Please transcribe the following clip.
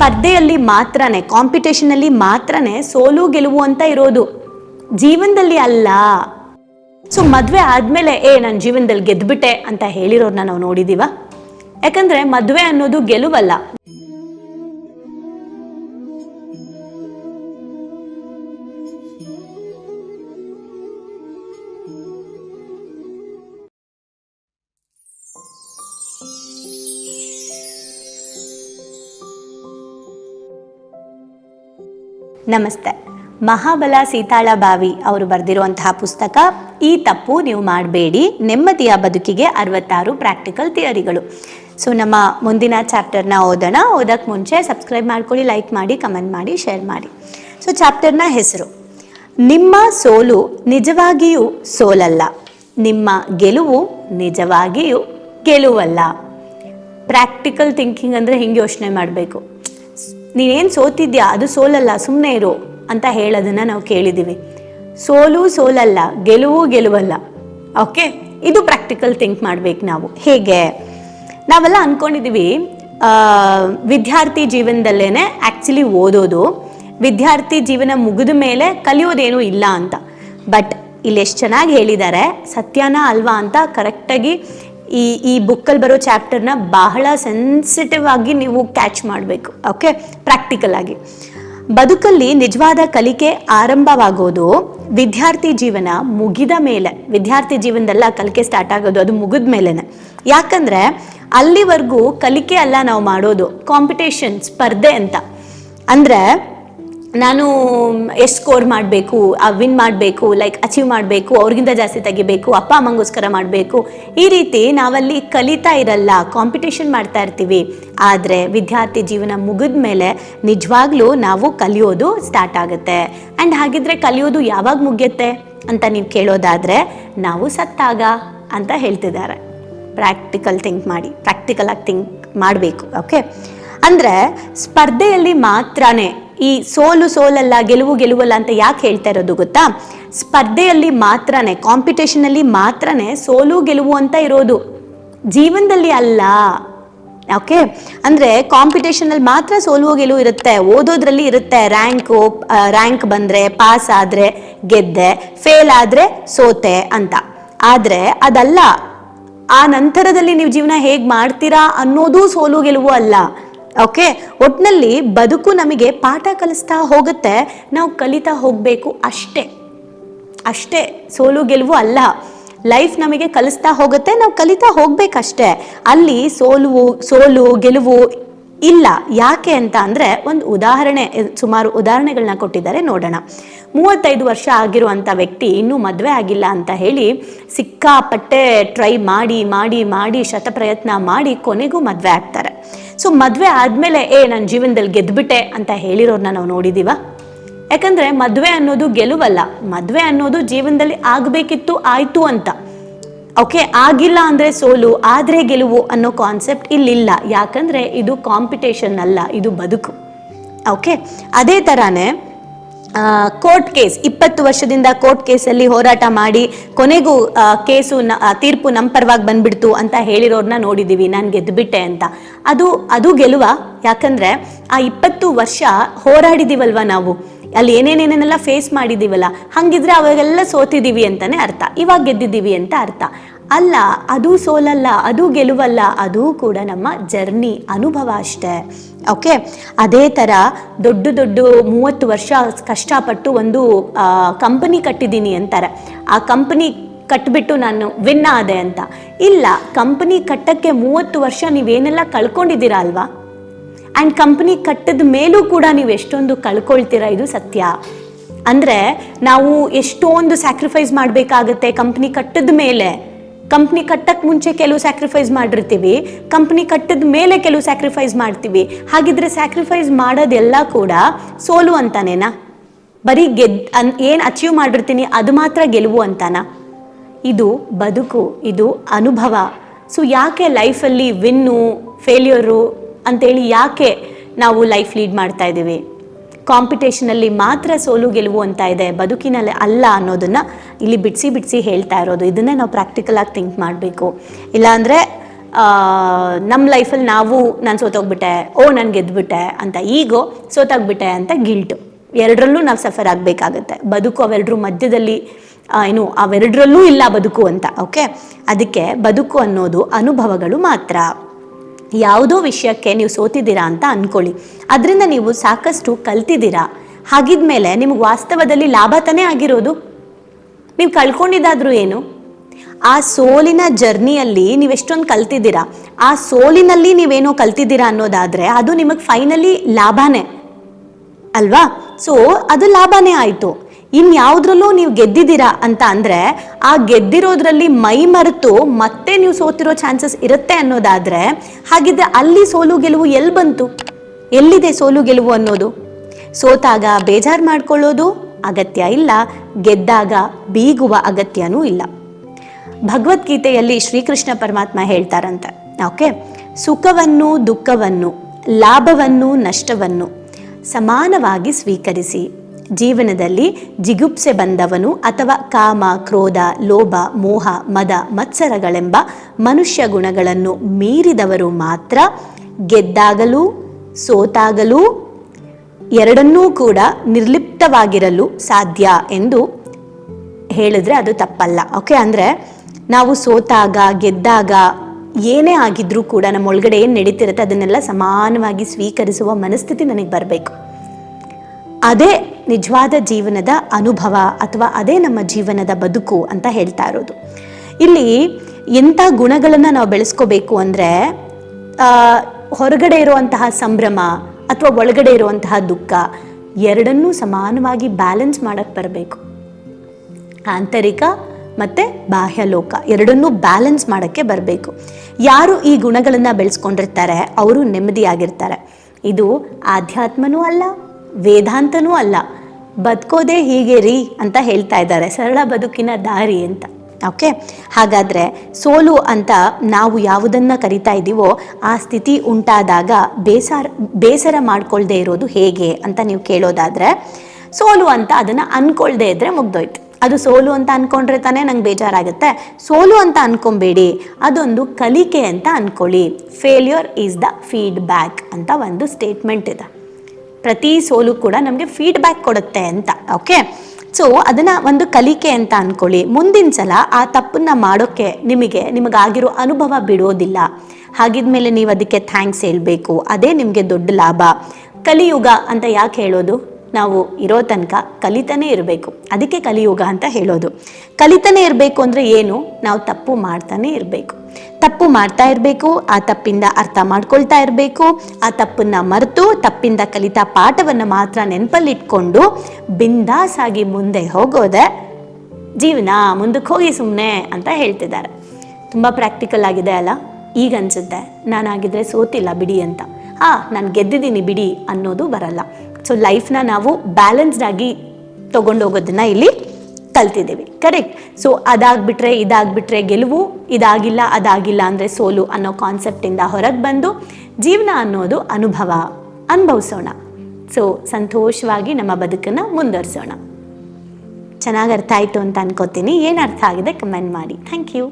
ಸ್ಪರ್ಧೆಯಲ್ಲಿ ಮಾತ್ರನೇ ಕಾಂಪಿಟೇಷನಲ್ಲಿ ಮಾತ್ರನೇ ಸೋಲು ಗೆಲುವು ಅಂತ ಇರೋದು. ಜೀವನದಲ್ಲಿ ಅಲ್ಲ. ಸೊ ಮದುವೆ ಆದಮೇಲೆ, ಏ ನನ್ನ ಜೀವನದಲ್ಲಿ ಗೆದ್ದುಬಿಟ್ಟೆ ಅಂತ ಹೇಳಿರೋರನ್ನ ನಾವು ನೋಡಿದೀವ? ಯಾಕಂದ್ರೆ ಮದುವೆ ಅನ್ನೋದು ಗೆಲುವಲ್ಲ. ನಮಸ್ತೆ. ಮಹಾಬಲ ಸೀತಾಳ ಬಾವಿ ಅವರು ಬರೆದಿರುವಂತಹ ಪುಸ್ತಕ, ಈ ತಪ್ಪು ನೀವು ಮಾಡಬೇಡಿ, ನೆಮ್ಮದಿಯ ಬದುಕಿಗೆ ಅರವತ್ತಾರು ಪ್ರಾಕ್ಟಿಕಲ್ ಥಿಯರಿಗಳು ಸೊ ನಮ್ಮ ಮುಂದಿನ ಚಾಪ್ಟರ್ನ ಓದೋಣ. ಓದಕ್ಕೆ ಮುಂಚೆ ಸಬ್ಸ್ಕ್ರೈಬ್ ಮಾಡ್ಕೊಳ್ಳಿ ಲೈಕ್ ಮಾಡಿ ಕಮೆಂಟ್ ಮಾಡಿ ಶೇರ್ ಮಾಡಿ. ಸೊ ಚಾಪ್ಟರ್ನ ಹೆಸರು, ನಿಮ್ಮ ಸೋಲು ನಿಜವಾಗಿಯೂ ಸೋಲಲ್ಲ, ನಿಮ್ಮ ಗೆಲುವು ನಿಜವಾಗಿಯೂ ಗೆಲುವಲ್ಲ. ಪ್ರಾಕ್ಟಿಕಲ್ ಥಿಂಕಿಂಗ್ ಅಂದರೆ ಹಿಂಗೆ ಯೋಚನೆ ಮಾಡಬೇಕು. ನೀನೇನು ಸೋತಿದ್ಯಾ? ಅದು ಸೋಲಲ್ಲ ಸುಮ್ಮನೆ ಇರು ಅಂತ ಹೇಳೋದನ್ನು ನಾವು ಕೇಳಿದ್ದೀವಿ ಸೋಲು ಸೋಲಲ್ಲ, ಗೆಲುವು ಗೆಲುವಲ್ಲ. ಓಕೆ ಇದು ಪ್ರಾಕ್ಟಿಕಲ್ ಥಿಂಕ್ ಮಾಡ್ಬೇಕು ನಾವು. ಹೇಗೆ? ನಾವೆಲ್ಲ ಅಂದ್ಕೊಂಡಿದ್ದೀವಿ ವಿದ್ಯಾರ್ಥಿ ಜೀವನದಲ್ಲೇ ಆ್ಯಕ್ಚುಲಿ ಓದೋದು, ವಿದ್ಯಾರ್ಥಿ ಜೀವನ ಮುಗಿದ ಮೇಲೆ ಕಲಿಯೋದೇನೂ ಇಲ್ಲ ಅಂತ. ಬಟ್ ಇಲ್ಲಿ ಎಷ್ಟು ಚೆನ್ನಾಗಿ ಹೇಳಿದ್ದಾರೆ ಸತ್ಯನ ಅಲ್ವಾ ಅಂತ ಕರೆಕ್ಟಾಗಿ ಈ ಈ ಬುಕ್ಕಲ್ಲಿ ಬರೋ ಚಾಪ್ಟರ್ನ ಬಹಳ ಸೆನ್ಸಿಟಿವ್ ಆಗಿ ನೀವು ಕ್ಯಾಚ್ ಮಾಡಬೇಕು ಓಕೆ ಪ್ರಾಕ್ಟಿಕಲ್ ಆಗಿ. ಬದುಕಲ್ಲಿ ನಿಜವಾದ ಕಲಿಕೆ ಆರಂಭವಾಗೋದು ವಿದ್ಯಾರ್ಥಿ ಜೀವನ ಮುಗಿದ ಮೇಲೆ. ವಿದ್ಯಾರ್ಥಿ ಜೀವನದಲ್ಲ ಕಲಿಕೆ ಸ್ಟಾರ್ಟ್ ಆಗೋದು ಅದು ಮುಗಿದ ಮೇಲೆನೆ. ಯಾಕಂದರೆ ಅಲ್ಲಿವರೆಗೂ ಕಲಿಕೆ ಅಲ್ಲ ನಾವು ಮಾಡೋದು ಕಾಂಪಿಟೇಷನ್ ಸ್ಪರ್ಧೆ ಅಂತ. ಅಂದ್ರೆ ನಾನು ಎಷ್ಟು ಸ್ಕೋರ್ ಮಾಡಬೇಕು ವಿನ್ ಮಾಡಬೇಕು ಲೈಕ್ ಅಚೀವ್ ಮಾಡಬೇಕು, ಅವ್ರಿಗಿಂತ ಜಾಸ್ತಿ ತೆಗಿಬೇಕು, ಅಪ್ಪ ಅಮ್ಮಂಗೋಸ್ಕರ ಮಾಡಬೇಕು, ಈ ರೀತಿ ನಾವಲ್ಲಿ ಕಲಿತಾ ಇರಲ್ಲ ಕಾಂಪಿಟೇಷನ್ ಮಾಡ್ತಾ ಇರ್ತೀವಿ. ಆದರೆ ವಿದ್ಯಾರ್ಥಿ ಜೀವನ ಮುಗಿದ ಮೇಲೆ ನಿಜವಾಗ್ಲೂ ನಾವು ಕಲಿಯೋದು ಸ್ಟಾರ್ಟ್ ಆಗುತ್ತೆ. ಆ್ಯಂಡ್ ಹಾಗಿದ್ರೆ ಕಲಿಯೋದು ಯಾವಾಗ ಮುಗಿಯುತ್ತೆ ಅಂತ ನೀವು ಕೇಳೋದಾದರೆ, ನಾವು ಸತ್ತಾಗ ಅಂತ ಹೇಳ್ತಿದ್ದಾರೆ. ಪ್ರಾಕ್ಟಿಕಲ್ ಥಿಂಕ್ ಮಾಡಿ ಪ್ರಾಕ್ಟಿಕಲ್ ಆಗಿ ಥಿಂಕ್ ಮಾಡಬೇಕು ಓಕೆ ಅಂದರೆ ಸ್ಪರ್ಧೆಯಲ್ಲಿ ಮಾತ್ರನೇ ಈ ಸೋಲು ಸೋಲಲ್ಲ, ಗೆಲುವು ಗೆಲುವಲ್ಲ ಅಂತ ಯಾಕೆ ಹೇಳ್ತಾ ಇರೋದು ಗೊತ್ತಾ? ಸ್ಪರ್ಧೆಯಲ್ಲಿ ಮಾತ್ರನೇ ಕಾಂಪಿಟೇಷನಲ್ಲಿ ಮಾತ್ರನೇ ಸೋಲು ಗೆಲುವು ಅಂತ ಇರೋದು. ಜೀವನದಲ್ಲಿ ಅಲ್ಲ. ಓಕೆ ಅಂದರೆ ಕಾಂಪಿಟೇಷನಲ್ಲಿ ಮಾತ್ರ ಸೋಲುವ ಗೆಲುವು ಇರುತ್ತೆ. ಓದೋದ್ರಲ್ಲಿ ಇರುತ್ತೆ. ರ್ಯಾಂಕು ರ್ಯಾಂಕ್ ಬಂದರೆ ಪಾಸ್ ಆದರೆ ಗೆದ್ದೆ ಫೇಲ್ ಆದರೆ ಸೋತೆ ಅಂತ. ಆದರೆ ಅದಲ್ಲ. ಆ ನಂತರದಲ್ಲಿ ನೀವು ಜೀವನ ಹೇಗೆ ಮಾಡ್ತೀರಾ ಅನ್ನೋದು ಸೋಲು ಗೆಲುವು ಅಲ್ಲ. ಓಕೆ ಒಟ್ನಲ್ಲಿ ಬದುಕು ನಮಗೆ ಪಾಠ ಕಲಿಸ್ತಾ ಹೋಗುತ್ತೆ. ನಾವು ಕಲಿತಾ ಹೋಗಬೇಕು ಅಷ್ಟೇ. ಅಷ್ಟೇ. ಸೋಲು ಗೆಲುವು ಅಲ್ಲ. ಲೈಫ್ ನಮಗೆ ಕಲಿಸ್ತಾ ಹೋಗುತ್ತೆ. ನಾವು ಕಲಿತಾ ಹೋಗ್ಬೇಕಷ್ಟೇ. ಅಲ್ಲಿ ಸೋಲು ಸೋಲು, ಗೆಲುವು ಇಲ್ಲ. ಯಾಕೆ ಅಂತ ಅಂದರೆ ಒಂದು ಉದಾಹರಣೆ, ಸುಮಾರು ಉದಾಹರಣೆಗಳನ್ನ ಕೊಟ್ಟಿದ್ದಾರೆ, ನೋಡೋಣ. ಮೂವತ್ತೈದು ವರ್ಷ ಆಗಿರುವಂಥ ವ್ಯಕ್ತಿ ಇನ್ನೂ ಮದುವೆ ಆಗಿಲ್ಲ ಅಂತ ಹೇಳಿ ಸಿಕ್ಕಾಪಟ್ಟೆ ಟ್ರೈ ಮಾಡಿ ಮಾಡಿ ಮಾಡಿ, ಶತಪ್ರಯತ್ನ ಮಾಡಿ ಕೊನೆಗೂ ಮದುವೆ ಆಗ್ತಾರೆ. ಸೊ, ಮದುವೆ ಆದಮೇಲೆ, ಏ ನನ್ನ ಜೀವನದಲ್ಲಿ ಗೆದ್ದುಬಿಟ್ಟೆ ಅಂತ ಹೇಳಿರೋರನ್ನ ನಾವು ನೋಡಿದ್ದೀವ ಯಾಕಂದ್ರೆ ಮದುವೆ ಅನ್ನೋದು ಗೆಲುವಲ್ಲ. ಮದುವೆ ಅನ್ನೋದು ಜೀವನದಲ್ಲಿ ಆಗಬೇಕಿತ್ತು, ಆಯ್ತು ಅಂತ. ಓಕೆ ಆಗಿಲ್ಲ ಅಂದರೆ ಸೋಲು, ಆದರೆ ಗೆಲುವು ಅನ್ನೋ ಕಾನ್ಸೆಪ್ಟ್ ಇಲ್ಲಿಲ್ಲ. ಯಾಕಂದರೆ ಇದು ಕಾಂಪಿಟೇಷನ್ ಅಲ್ಲ, ಇದು ಬದುಕು. ಓಕೆ ಅದೇ ಥರನೇ ಕೋರ್ಟ್ ಕೇಸ್ ಇಪ್ಪತ್ತು ವರ್ಷದಿಂದ ಕೋರ್ಟ್ ಕೇಸಲ್ಲಿ ಹೋರಾಟ ಮಾಡಿ, ಕೊನೆಗೂ ಕೇಸು ತೀರ್ಪು ನಮ್ಮ ಪರವಾಗಿ ಬಂದ್ಬಿಡ್ತು ಅಂತ ಹೇಳಿರೋರನ್ನ ನೋಡಿದ್ದೀವಿ ನಾನು ಗೆದ್ದುಬಿಟ್ಟೆ ಅಂತ. ಅದು ಅದು ಗೆಲುವ. ಯಾಕಂದರೆ, ಆ ಇಪ್ಪತ್ತು ವರ್ಷ ಹೋರಾಡಿದೀವಲ್ವ ನಾವು? ಅಲ್ಲಿ ಏನೇನೇನೆಲ್ಲ ಫೇಸ್ ಮಾಡಿದ್ದೀವಲ್ಲ ಹಾಗಿದ್ರೆ ಅವಾಗೆಲ್ಲ ಸೋತಿದ್ದೀವಿ ಅಂತಲೇ ಅರ್ಥ. ಇವಾಗ ಗೆದ್ದಿದ್ದೀವಿ ಅಂತ ಅರ್ಥ. ಅಲ್ಲ, ಅದು ಸೋಲಲ್ಲ, ಅದು ಗೆಲುವಲ್ಲ, ಅದು ಕೂಡ ನಮ್ಮ ಜರ್ನಿ, ಅನುಭವ ಅಷ್ಟೇ. ಓಕೆ? ಅದೇ ಥರ ದೊಡ್ಡ ದೊಡ್ಡ ಮೂವತ್ತು ವರ್ಷ ಕಷ್ಟಪಟ್ಟು ಒಂದು ಕಂಪನಿ ಕಟ್ಟಿದ್ದೀನಿ ಅಂತಾರೆ. ಆ ಕಂಪನಿ ಕಟ್ಬಿಟ್ಟು ನಾನು ವಿನ್ ಆದೆ ಅಂತ. ಇಲ್ಲ ಕಂಪನಿ ಕಟ್ಟಕ್ಕೆ ಮೂವತ್ತು ವರ್ಷ ನೀವೇನೆಲ್ಲ ಕಳ್ಕೊಂಡಿದ್ದೀರಾ ಅಲ್ವಾ? ಆ್ಯಂಡ್ ಕಂಪ್ನಿ ಕಟ್ಟಿದ ಮೇಲೂ ಕೂಡ ನೀವು ಎಷ್ಟೊಂದು ಕಳ್ಕೊಳ್ತೀರಾ, ಇದು ಸತ್ಯ. ಅಂದರೆ ನಾವು ಎಷ್ಟೊಂದು ಸ್ಯಾಕ್ರಿಫೈಸ್ ಮಾಡಬೇಕಾಗತ್ತೆ ಕಂಪ್ನಿ ಕಟ್ಟದ ಮೇಲೆ. ಕಂಪ್ನಿ ಕಟ್ಟಕ್ಕೆ ಮುಂಚೆ ಕೆಲವು ಸ್ಯಾಕ್ರಿಫೈಸ್ ಮಾಡಿರ್ತೀವಿ, ಕಂಪ್ನಿ ಕಟ್ಟಿದ ಮೇಲೆ ಕೆಲವು ಸ್ಯಾಕ್ರಿಫೈಸ್ ಮಾಡ್ತೀವಿ. ಹಾಗಿದ್ರೆ ಸ್ಯಾಕ್ರಿಫೈಸ್ ಮಾಡೋದೆಲ್ಲ ಕೂಡ ಸೋಲು ಅಂತಾನೇನಾ? ಬರೀ ಗೆದ್, ಅನ್, ಏನು ಅಚೀವ್ ಮಾಡಿರ್ತೀನಿ ಅದು ಮಾತ್ರ ಗೆಲುವು ಅಂತಾನಾ? ಇದು ಬದುಕು, ಇದು ಅನುಭವ. ಸೊ ಯಾಕೆ ಲೈಫಲ್ಲಿ ವಿನ್ನು ಫೇಲ್ಯೂರು ಅಂತೇಳಿ ಯಾಕೆ ನಾವು ಲೈಫ್ ಲೀಡ್ ಮಾಡ್ತಾ ಇದ್ದೀವಿ? ಕಾಂಪಿಟೇಷನಲ್ಲಿ ಮಾತ್ರ ಸೋಲು ಗೆಲುವು ಅಂತ ಇದೆ, ಬದುಕಿನಲ್ಲಿ ಅಲ್ಲ ಅನ್ನೋದನ್ನು ಇಲ್ಲಿ ಬಿಡಿಸಿ ಬಿಡಿಸಿ ಹೇಳ್ತಾ ಇರೋದು. ಇದನ್ನೇ ನಾವು ಪ್ರಾಕ್ಟಿಕಲ್ ಆಗಿ ಥಿಂಕ್ ಮಾಡಬೇಕು. ಇಲ್ಲಾಂದರೆ ನಮ್ಮ ಲೈಫಲ್ಲಿ ನಾವು, ನಾನು ಸೋತೋಗ್ಬಿಟ್ಟೆ, ಓ, ನಾನು ಗೆದ್ಬಿಟ್ಟೆ ಅಂತ ಈಗೋ ಸೋತಾಗ್ಬಿಟ್ಟೆ ಅಂತ ಗಿಲ್ಟು ಎರಡರಲ್ಲೂ ನಾವು ಸಫರ್ ಆಗಬೇಕಾಗತ್ತೆ. ಬದುಕು ಅವೆರಡರ ಮಧ್ಯದಲ್ಲಿ ಏನು, ಅವೆರಡರಲ್ಲೂ ಇಲ್ಲ ಬದುಕು ಅಂತ ಓಕೆ ಅದಕ್ಕೆ ಬದುಕು ಅನ್ನೋದು ಅನುಭವಗಳು ಮಾತ್ರ. ಯಾವುದೋ ವಿಷಯಕ್ಕೆ ನೀವು ಸೋತಿದ್ದೀರಾ ಅಂತ ಅಂದ್ಕೊಳ್ಳಿ ಅದರಿಂದ ನೀವು ಸಾಕಷ್ಟು ಕಲ್ತಿದ್ದೀರಾ. ಹಾಗಿದ್ಮೇಲೆ ನಿಮಗೆ ವಾಸ್ತವದಲ್ಲಿ ಲಾಭ ತಾನೇ ಆಗಿರೋದು? ನೀವು ಕಳ್ಕೊಂಡಿದ್ದಾದ್ರೂ ಏನು? ಆ ಸೋಲಿನ ಜರ್ನಿಯಲ್ಲಿ ನೀವು ಎಷ್ಟೊಂದು ಕಲ್ತಿದ್ದೀರಾ? ಆ ಸೋಲಿನಲ್ಲಿ ನೀವೇನೋ ಕಲ್ತಿದ್ದೀರಾ ಅನ್ನೋದಾದರೆ ಅದು ನಿಮಗೆ ಫೈನಲಿ ಲಾಭನೇ. ಅಲ್ವಾ? ಸೊ ಅದು ಲಾಭನೇ ಆಯಿತು. ಇನ್ಯಾವುದ್ರಲ್ಲೂ ನೀವು ಗೆದ್ದಿದ್ದೀರಾ ಅಂತ ಅಂದರೆ ಆ ಗೆದ್ದಿರೋದ್ರಲ್ಲಿ ಮೈ ಮರೆತು ಮತ್ತೆ ನೀವು ಸೋತಿರೋ ಚಾನ್ಸಸ್ ಇರುತ್ತೆ ಅನ್ನೋದಾದರೆ ಹಾಗಿದ್ರೆ ಅಲ್ಲಿ ಸೋಲು ಗೆಲುವು ಎಲ್ಲಿ ಬಂತು? ಎಲ್ಲಿದೆ ಸೋಲು ಗೆಲುವು ಅನ್ನೋದು? ಸೋತಾಗ ಬೇಜಾರು ಮಾಡ್ಕೊಳ್ಳೋದು ಅಗತ್ಯ ಇಲ್ಲ, ಗೆದ್ದಾಗ ಬೀಗುವ ಅಗತ್ಯನೂ ಇಲ್ಲ. ಭಗವದ್ಗೀತೆಯಲ್ಲಿ ಶ್ರೀಕೃಷ್ಣ ಪರಮಾತ್ಮ ಹೇಳ್ತಾರಂತೆ, ಓಕೆ? ಸುಖವನ್ನು, ದುಃಖವನ್ನು, ಲಾಭವನ್ನು, ನಷ್ಟವನ್ನು ಸಮಾನವಾಗಿ ಸ್ವೀಕರಿಸಿ. ಜೀವನದಲ್ಲಿ ಜಿಗುಪ್ಸೆ ಬಂದವನು ಅಥವಾ ಕಾಮ, ಕ್ರೋಧ, ಲೋಭ, ಮೋಹ, ಮದ, ಮತ್ಸರಗಳೆಂಬ ಮನುಷ್ಯ ಗುಣಗಳನ್ನು ಮೀರಿದವರು ಮಾತ್ರ ಗೆದ್ದಾಗಲೂ, ಸೋತಾಗಲೂ ಎರಡನ್ನೂ ಕೂಡ ನಿರ್ಲಿಪ್ತವಾಗಿರಲು ಸಾಧ್ಯ ಎಂದು ಹೇಳಿದ್ರೆ ಅದು ತಪ್ಪಲ್ಲ. ಓಕೆ ಅಂದರೆ ನಾವು ಸೋತಾಗ, ಗೆದ್ದಾಗ ಏನೇ ಆಗಿದ್ರೂ ಕೂಡ ನಮ್ಮ ಒಳಗಡೆ ಏನು ನಡೀತಿರುತ್ತೆ ಅದನ್ನೆಲ್ಲ ಸಮಾನವಾಗಿ ಸ್ವೀಕರಿಸುವ ಮನಸ್ಥಿತಿ ನನಗೆ ಬರಬೇಕು. ಅದೇ ನಿಜವಾದ ಜೀವನದ ಅನುಭವ ಅಥವಾ ಅದೇ ನಮ್ಮ ಜೀವನದ ಬದುಕು ಅಂತ ಹೇಳ್ತಾ ಇರೋದು. ಇಲ್ಲಿ ಎಂಥ ಗುಣಗಳನ್ನು ನಾವು ಬೆಳೆಸ್ಕೋಬೇಕು ಅಂದರೆ ಹೊರಗಡೆ ಇರುವಂತಹ ಸಂಭ್ರಮ ಅಥವಾ ಒಳಗಡೆ ಇರುವಂತಹ ದುಃಖ ಎರಡನ್ನೂ ಸಮಾನವಾಗಿ ಬ್ಯಾಲೆನ್ಸ್ ಮಾಡಕ್ಕೆ ಬರಬೇಕು. ಆಂತರಿಕ ಮತ್ತು ಬಾಹ್ಯಲೋಕ ಎರಡನ್ನೂ ಬ್ಯಾಲೆನ್ಸ್ ಮಾಡೋಕ್ಕೆ ಬರಬೇಕು. ಯಾರು ಈ ಗುಣಗಳನ್ನು ಬೆಳೆಸ್ಕೊಂಡಿರ್ತಾರೆ, ಅವರು ನೆಮ್ಮದಿಯಾಗಿರ್ತಾರೆ. ಇದು ಆಧ್ಯಾತ್ಮನೂ ಅಲ್ಲ ವೇದಾಂತನೂ ಅಲ್ಲ, ಬದುಕೋದೇ ಹೀಗೆ ರೀ ಅಂತ ಹೇಳ್ತಾ ಇದ್ದಾರೆ. ಸರಳ ಬದುಕಿನ ದಾರಿ ಅಂತ. ಓಕೆ? ಹಾಗಾದರೆ ಸೋಲು ಅಂತ ನಾವು ಯಾವುದನ್ನು ಕರಿತಾ ಇದ್ದೀವೋ ಆ ಸ್ಥಿತಿ ಉಂಟಾದಾಗ ಬೇಸರ ಬೇಸರ ಮಾಡ್ಕೊಳ್ದೇ ಇರೋದು ಹೇಗೆ ಅಂತ ನೀವು ಕೇಳೋದಾದರೆ, ಸೋಲು ಅಂತ ಅದನ್ನು ಅನ್ಕೊಳ್ದೇ ಇದ್ದರೆ ಮುಗ್ದೋಯ್ತು. ಅದು ಸೋಲು ಅಂತ ಅಂದ್ಕೊಂಡ್ರೆ ತಾನೇ ನಂಗೆ ಬೇಜಾರಾಗುತ್ತೆ. ಸೋಲು ಅಂತ ಅನ್ಕೊಂಬೇಡಿ, ಅದೊಂದು ಕಲಿಕೆ ಅಂತ ಅನ್ಕೊಳ್ಳಿ. ಫೇಲ್ಯೂರ್ ಈಸ್ ದ ಫೀಡ್ಬ್ಯಾಕ್ ಅಂತ ಒಂದು ಸ್ಟೇಟ್ಮೆಂಟ್ ಇದೆ. ಪ್ರತಿ ಸೋಲು ಕೂಡ ನಮಗೆ ಫೀಡ್ಬ್ಯಾಕ್ ಕೊಡುತ್ತೆ ಅಂತ ಓಕೆ ಸೊ ಅದನ್ನು ಒಂದು ಕಲಿಕೆ ಅಂತ ಅನ್ಕೊಳ್ಳಿ. ಮುಂದಿನ ಸಲ ಆ ತಪ್ಪನ್ನ ಮಾಡೋಕ್ಕೆ ನಿಮಗೆ, ನಿಮಗಾಗಿರೋ ಅನುಭವ ಬಿಡೋದಿಲ್ಲ. ಹಾಗಿದ್ಮೇಲೆ ನೀವು ಅದಕ್ಕೆ ಥ್ಯಾಂಕ್ಸ್ ಹೇಳಬೇಕು. ಅದೇ ನಿಮಗೆ ದೊಡ್ಡ ಲಾಭ. ಕಲಿಯುಗ ಅಂತ ಯಾಕೆ ಹೇಳೋದು? ನಾವು ಇರೋ ತನಕ ಕಲಿತನೇ ಇರಬೇಕು. ಅದಕ್ಕೆ ಕಲಿಯುಗ ಅಂತ ಹೇಳೋದು. ಕಲಿತನೇ ಇರಬೇಕು ಅಂದರೆ ಏನು? ನಾವು ತಪ್ಪು ಮಾಡ್ತಾನೆ ಇರಬೇಕು. ತಪ್ಪು ಮಾಡ್ತಾ ಇರಬೇಕು, ಆ ತಪ್ಪಿಂದ ಅರ್ಥ ಮಾಡ್ಕೊಳ್ತಾ ಇರಬೇಕು, ಆ ತಪ್ಪನ್ನು ಮರೆತು ತಪ್ಪಿಂದ ಕಲಿತ ಪಾಠವನ್ನು ಮಾತ್ರ ನೆನಪಲ್ಲಿಟ್ಕೊಂಡು ಬಿಂದಾಸ್ ಆಗಿ ಮುಂದೆ ಹೋಗೋದೆ ಜೀವನ, ಮುಂದಕ್ಕೆ ಹೋಗಿ ಸುಮ್ಮನೆ ಅಂತ ಹೇಳ್ತಿದ್ದಾರೆ. ತುಂಬ ಪ್ರಾಕ್ಟಿಕಲ್ ಆಗಿದೆ ಅಲ್ಲ? ಈಗ ಅನ್ಸುತ್ತೆ, ನಾನಾಗಿದ್ರೆ ಸೋತಿಲ್ಲ ಬಿಡಿ ಅಂತ. ಹಾಂ, ನಾನು ಗೆದ್ದಿದ್ದೀನಿ ಬಿಡಿ ಅನ್ನೋದು ಬರಲ್ಲ. ಸೊ ಲೈಫ್ನ ನಾವು ಬ್ಯಾಲೆನ್ಸ್ಡ್ ಆಗಿ ತಗೊಂಡೋಗೋದನ್ನ ಇಲ್ಲಿ ಕಲ್ತಿದ್ದೀವಿ. ಕರೆಕ್ಟ್ ಸೊ ಅದಾಗ್ಬಿಟ್ರೆ ಇದಾಗ್ಬಿಟ್ರೆ ಗೆಲುವು, ಇದಾಗಿಲ್ಲ, ಅದಾಗಿಲ್ಲ ಅಂದರೆ ಸೋಲು ಅನ್ನೋ ಕಾನ್ಸೆಪ್ಟಿಂದ ಹೊರಗೆ ಬಂದು ಜೀವನ ಅನ್ನೋದು ಅನುಭವ ಅನುಭವಿಸೋಣ. ಸೊ ಸಂತೋಷವಾಗಿ ನಮ್ಮ ಬದುಕನ್ನು ಮುಂದುವರಿಸೋಣ. ಚೆನ್ನಾಗಿ ಅರ್ಥ ಆಯಿತು ಅಂತ ಅನ್ಕೋತೀನಿ. ಏನು ಅರ್ಥ ಆಗಿದೆ? ಕಮೆಂಟ್ ಮಾಡಿ. Thank you